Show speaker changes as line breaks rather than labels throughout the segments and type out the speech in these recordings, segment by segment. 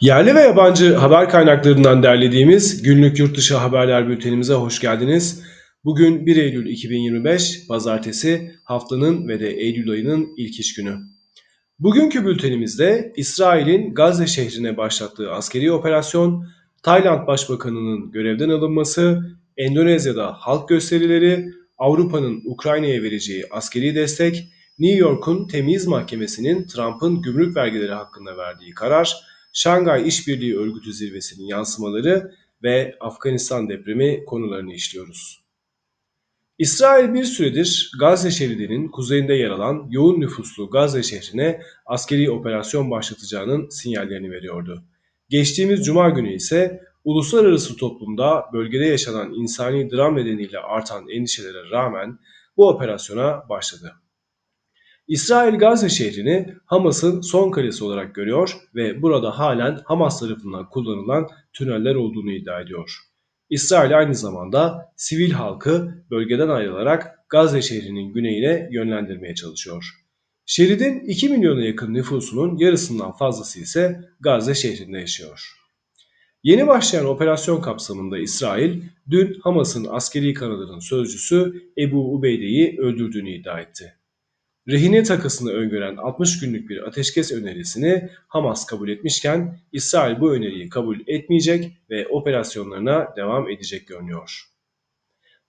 Yerli ve yabancı haber kaynaklarından derlediğimiz günlük yurtdışı haberler bültenimize hoş geldiniz. Bugün 1 Eylül 2025 Pazartesi haftanın ve de Eylül ayının ilk iş günü. Bugünkü bültenimizde İsrail'in Gazze şehrine başlattığı askeri operasyon, Tayland Başbakanı'nın görevden alınması, Endonezya'da halk gösterileri, Avrupa'nın Ukrayna'ya vereceği askeri destek, New York'un Temiz Mahkemesi'nin Trump'ın gümrük vergileri hakkında verdiği karar, Şangay İşbirliği Örgütü zirvesinin yansımaları ve Afganistan depremi konularını işliyoruz. İsrail bir süredir Gazze şeridinin kuzeyinde yer alan yoğun nüfuslu Gazze şehrine askeri operasyon başlatacağının sinyallerini veriyordu. Geçtiğimiz cuma günü ise uluslararası toplumda bölgede yaşanan insani dram nedeniyle artan endişelere rağmen bu operasyona başladı. İsrail Gazze şehrini Hamas'ın son kalesi olarak görüyor ve burada halen Hamas tarafından kullanılan tüneller olduğunu iddia ediyor. İsrail aynı zamanda sivil halkı bölgeden ayrılarak Gazze şehrinin güneyine yönlendirmeye çalışıyor. Şeridin 2 milyona yakın nüfusunun yarısından fazlası ise Gazze şehrinde yaşıyor. Yeni başlayan operasyon kapsamında İsrail, dün Hamas'ın askeri kanadının sözcüsü Ebu Ubeyde'yi öldürdüğünü iddia etti. Rehine takısını öngören 60 günlük bir ateşkes önerisini Hamas kabul etmişken İsrail bu öneriyi kabul etmeyecek ve operasyonlarına devam edecek görünüyor.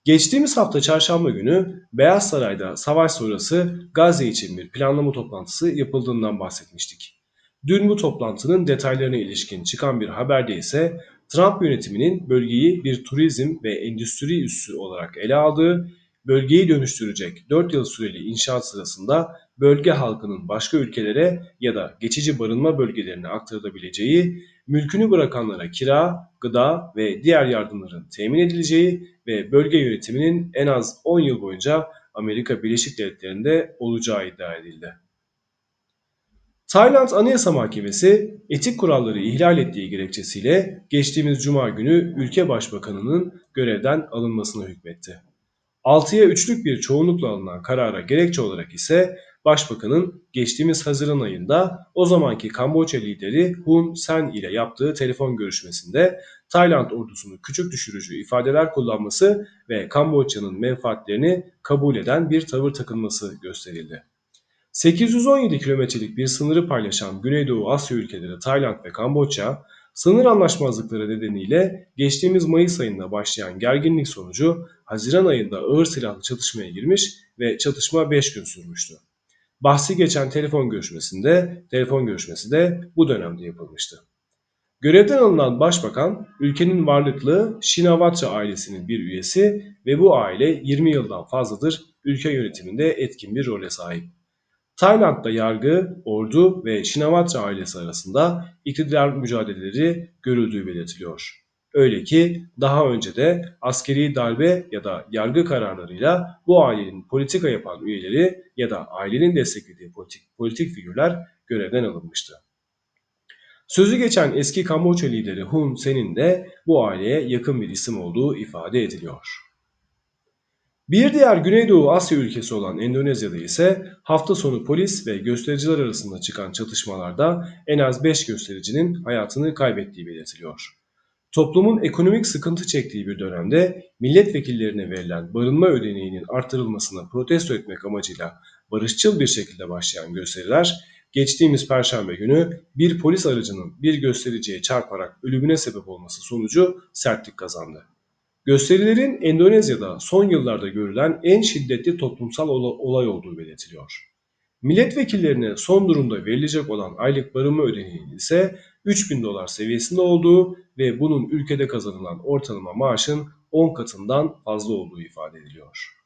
Geçtiğimiz hafta çarşamba günü Beyaz Saray'da savaş sonrası Gazze için bir planlama toplantısı yapıldığından bahsetmiştik. Dün bu toplantının detaylarına ilişkin çıkan bir haberde ise Trump yönetiminin bölgeyi bir turizm ve endüstri üssü olarak ele aldığı bölgeyi dönüştürecek 4 yıl süreli inşaat sırasında bölge halkının başka ülkelere ya da geçici barınma bölgelerine aktarılabileceği, mülkünü bırakanlara kira, gıda ve diğer yardımların temin edileceği ve bölge yönetiminin en az 10 yıl boyunca Amerika Birleşik Devletleri'nde olacağı iddia edildi. Tayland Anayasa Mahkemesi etik kuralları ihlal ettiği gerekçesiyle geçtiğimiz cuma günü ülke başbakanının görevden alınmasına hükmetti. 6'ya 3'lük bir çoğunlukla alınan karara gerekçe olarak ise Başbakanın geçtiğimiz Haziran ayında o zamanki Kamboçya lideri Hun Sen ile yaptığı telefon görüşmesinde Tayland ordusunu küçük düşürücü ifadeler kullanması ve Kamboçya'nın menfaatlerini kabul eden bir tavır takılması gösterildi. 817 kilometrelik bir sınırı paylaşan Güneydoğu Asya ülkeleri Tayland ve Kamboçya, Sınır anlaşmazlıkları nedeniyle geçtiğimiz Mayıs ayında başlayan gerginlik sonucu Haziran ayında ağır silahlı çatışmaya girmiş ve çatışma 5 gün sürmüştü. Bahsi geçen telefon görüşmesinde telefon görüşmesi de bu dönemde yapılmıştı. Görevden alınan başbakan ülkenin varlıklı Shinawatra ailesinin bir üyesi ve bu aile 20 yıldan fazladır ülke yönetiminde etkin bir role sahip. Tayland'da yargı, ordu ve Shinawatra ailesi arasında iktidar mücadeleleri görüldüğü belirtiliyor. Öyle ki daha önce de askeri darbe ya da yargı kararlarıyla bu ailenin politika yapan üyeleri ya da ailenin desteklediği politik, politik figürler görevden alınmıştı. Sözü geçen eski Kamboçya lideri Hun Sen'in de bu aileye yakın bir isim olduğu ifade ediliyor. Bir diğer Güneydoğu Asya ülkesi olan Endonezya'da ise hafta sonu polis ve göstericiler arasında çıkan çatışmalarda en az 5 göstericinin hayatını kaybettiği belirtiliyor. Toplumun ekonomik sıkıntı çektiği bir dönemde milletvekillerine verilen barınma ödeneğinin artırılmasını protesto etmek amacıyla barışçıl bir şekilde başlayan gösteriler geçtiğimiz perşembe günü bir polis aracının bir göstericiye çarparak ölümüne sebep olması sonucu sertlik kazandı. Gösterilerin Endonezya'da son yıllarda görülen en şiddetli toplumsal olay olduğu belirtiliyor. Milletvekillerine son durumda verilecek olan aylık barınma ödeneğinin ise 3000 dolar seviyesinde olduğu ve bunun ülkede kazanılan ortalama maaşın 10 katından fazla olduğu ifade ediliyor.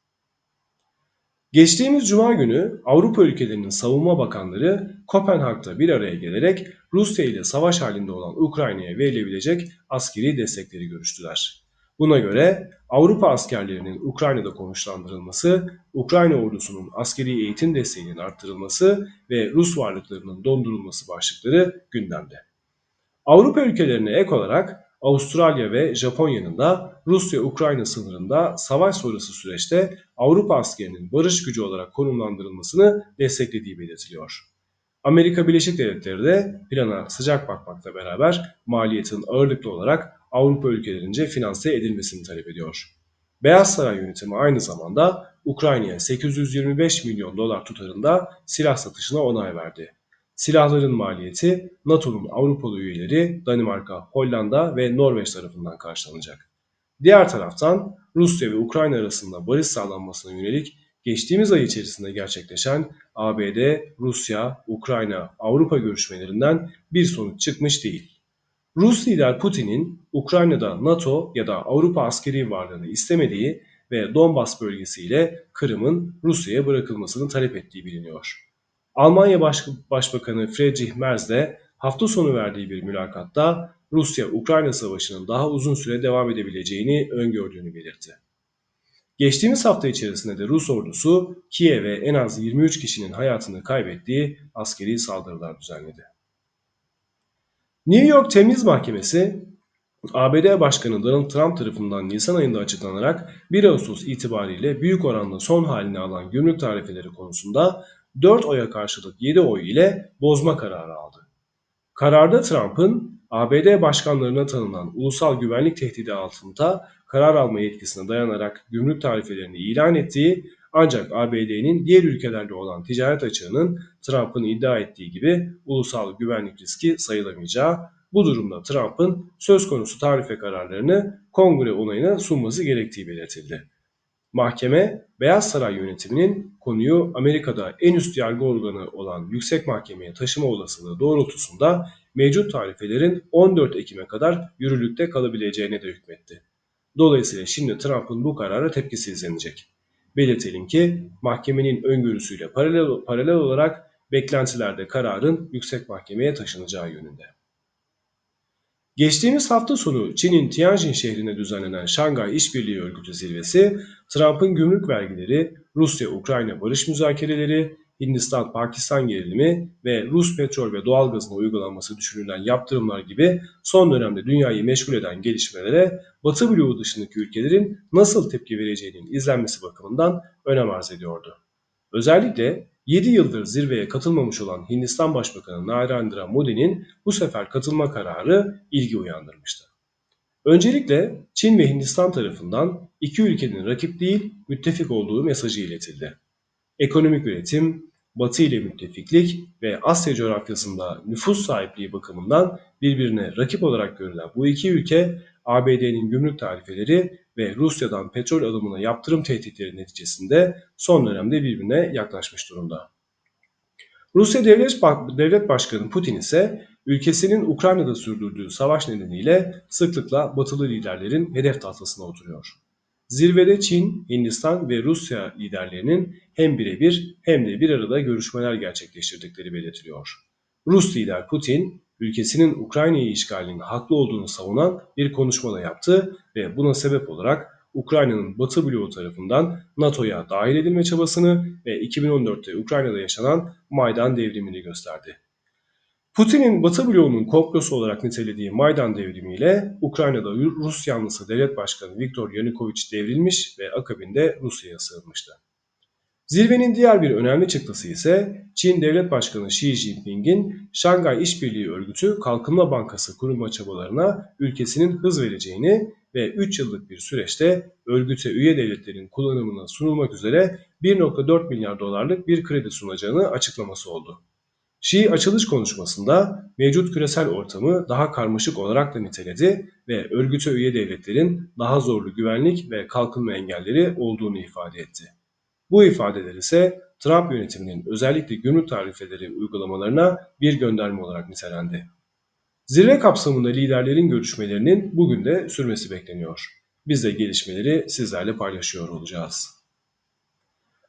Geçtiğimiz cuma günü Avrupa ülkelerinin savunma bakanları Kopenhag'da bir araya gelerek Rusya ile savaş halinde olan Ukrayna'ya verilebilecek askeri destekleri görüştüler. Buna göre Avrupa askerlerinin Ukrayna'da konuşlandırılması, Ukrayna ordusunun askeri eğitim desteğinin arttırılması ve Rus varlıklarının dondurulması başlıkları gündemde. Avrupa ülkelerine ek olarak Avustralya ve Japonya'nın da Rusya-Ukrayna sınırında savaş sonrası süreçte Avrupa askerinin barış gücü olarak konumlandırılmasını desteklediği belirtiliyor. Amerika Birleşik Devletleri de plana sıcak bakmakla beraber maliyetin ağırlıklı olarak Avrupa ülkelerince finanse edilmesini talep ediyor. Beyaz Saray yönetimi aynı zamanda Ukrayna'ya 825 milyon dolar tutarında silah satışına onay verdi. Silahların maliyeti NATO'nun Avrupalı üyeleri Danimarka, Hollanda ve Norveç tarafından karşılanacak. Diğer taraftan Rusya ve Ukrayna arasında barış sağlanmasına yönelik geçtiğimiz ay içerisinde gerçekleşen ABD, Rusya, Ukrayna, Avrupa görüşmelerinden bir sonuç çıkmış değil. Rus lider Putin'in Ukrayna'da NATO ya da Avrupa askeri varlığını istemediği ve Donbas bölgesiyle Kırım'ın Rusya'ya bırakılmasını talep ettiği biliniyor. Almanya Baş Başbakanı Friedrich Merz de hafta sonu verdiği bir mülakatta Rusya-Ukrayna savaşının daha uzun süre devam edebileceğini öngördüğünü belirtti. Geçtiğimiz hafta içerisinde de Rus ordusu Kiev'e en az 23 kişinin hayatını kaybettiği askeri saldırılar düzenledi. New York Temiz Mahkemesi ABD Başkanı Donald Trump tarafından Nisan ayında açıklanarak 1 Ağustos itibariyle büyük oranda son halini alan gümrük tarifeleri konusunda 4 oya karşılık 7 oy ile bozma kararı aldı. Kararda Trump'ın ABD başkanlarına tanınan ulusal güvenlik tehdidi altında karar alma yetkisine dayanarak gümrük tarifelerini ilan ettiği ancak ABD'nin diğer ülkelerle olan ticaret açığının Trump'ın iddia ettiği gibi ulusal güvenlik riski sayılamayacağı, bu durumda Trump'ın söz konusu tarife kararlarını kongre onayına sunması gerektiği belirtildi. Mahkeme, Beyaz Saray yönetiminin konuyu Amerika'da en üst yargı organı olan Yüksek Mahkemeye taşıma olasılığı doğrultusunda mevcut tarifelerin 14 Ekim'e kadar yürürlükte kalabileceğine de hükmetti. Dolayısıyla şimdi Trump'ın bu karara tepkisi izlenecek. Belirtelim ki mahkemenin öngörüsüyle paralel, paralel olarak beklentilerde kararın yüksek mahkemeye taşınacağı yönünde. Geçtiğimiz hafta sonu Çin'in Tianjin şehrinde düzenlenen Şangay İşbirliği Örgütü zirvesi, Trump'ın gümrük vergileri, Rusya-Ukrayna barış müzakereleri, Hindistan-Pakistan gerilimi ve Rus petrol ve doğalgazına uygulanması düşünülen yaptırımlar gibi son dönemde dünyayı meşgul eden gelişmelere Batı bloğu dışındaki ülkelerin nasıl tepki vereceğinin izlenmesi bakımından önem arz ediyordu. Özellikle 7 yıldır zirveye katılmamış olan Hindistan Başbakanı Narendra Modi'nin bu sefer katılma kararı ilgi uyandırmıştı. Öncelikle Çin ve Hindistan tarafından iki ülkenin rakip değil müttefik olduğu mesajı iletildi. Ekonomik üretim, Batı ile müttefiklik ve Asya coğrafyasında nüfus sahipliği bakımından birbirine rakip olarak görülen bu iki ülke ABD'nin gümrük tarifeleri ve Rusya'dan petrol alımına yaptırım tehditleri neticesinde son dönemde birbirine yaklaşmış durumda. Rusya Devlet, Başkanı Putin ise ülkesinin Ukrayna'da sürdürdüğü savaş nedeniyle sıklıkla batılı liderlerin hedef tahtasına oturuyor. Zirvede Çin, Hindistan ve Rusya liderlerinin hem birebir hem de bir arada görüşmeler gerçekleştirdikleri belirtiliyor. Rus lider Putin, ülkesinin Ukrayna'yı işgalinin haklı olduğunu savunan bir konuşma da yaptı ve buna sebep olarak Ukrayna'nın Batı bloğu tarafından NATO'ya dahil edilme çabasını ve 2014'te Ukrayna'da yaşanan Maydan devrimini gösterdi. Putin'in Batı bloğunun komplosu olarak nitelediği Maydan devrimiyle Ukrayna'da Rus yanlısı devlet başkanı Viktor Yanukovych devrilmiş ve akabinde Rusya'ya sığınmıştı. Zirvenin diğer bir önemli çıktısı ise Çin Devlet Başkanı Xi Jinping'in Şangay İşbirliği Örgütü Kalkınma Bankası kurulma çabalarına ülkesinin hız vereceğini ve 3 yıllık bir süreçte örgüte üye devletlerin kullanımına sunulmak üzere 1.4 milyar dolarlık bir kredi sunacağını açıklaması oldu. Şii açılış konuşmasında mevcut küresel ortamı daha karmaşık olarak da niteledi ve örgüte üye devletlerin daha zorlu güvenlik ve kalkınma engelleri olduğunu ifade etti. Bu ifadeler ise Trump yönetiminin özellikle gümrük tarifeleri uygulamalarına bir gönderme olarak nitelendi. Zirve kapsamında liderlerin görüşmelerinin bugün de sürmesi bekleniyor. Biz de gelişmeleri sizlerle paylaşıyor olacağız.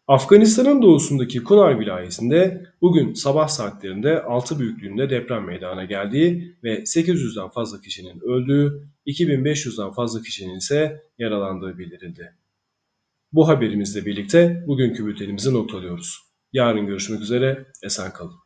Afganistan'ın doğusundaki Kunar vilayetinde bugün sabah saatlerinde 6 büyüklüğünde deprem meydana geldiği ve 800'den fazla kişinin öldüğü, 2500'den fazla kişinin ise yaralandığı bildirildi. Bu haberimizle birlikte bugünkü bültenimizi noktalıyoruz. Yarın görüşmek üzere, esen kalın.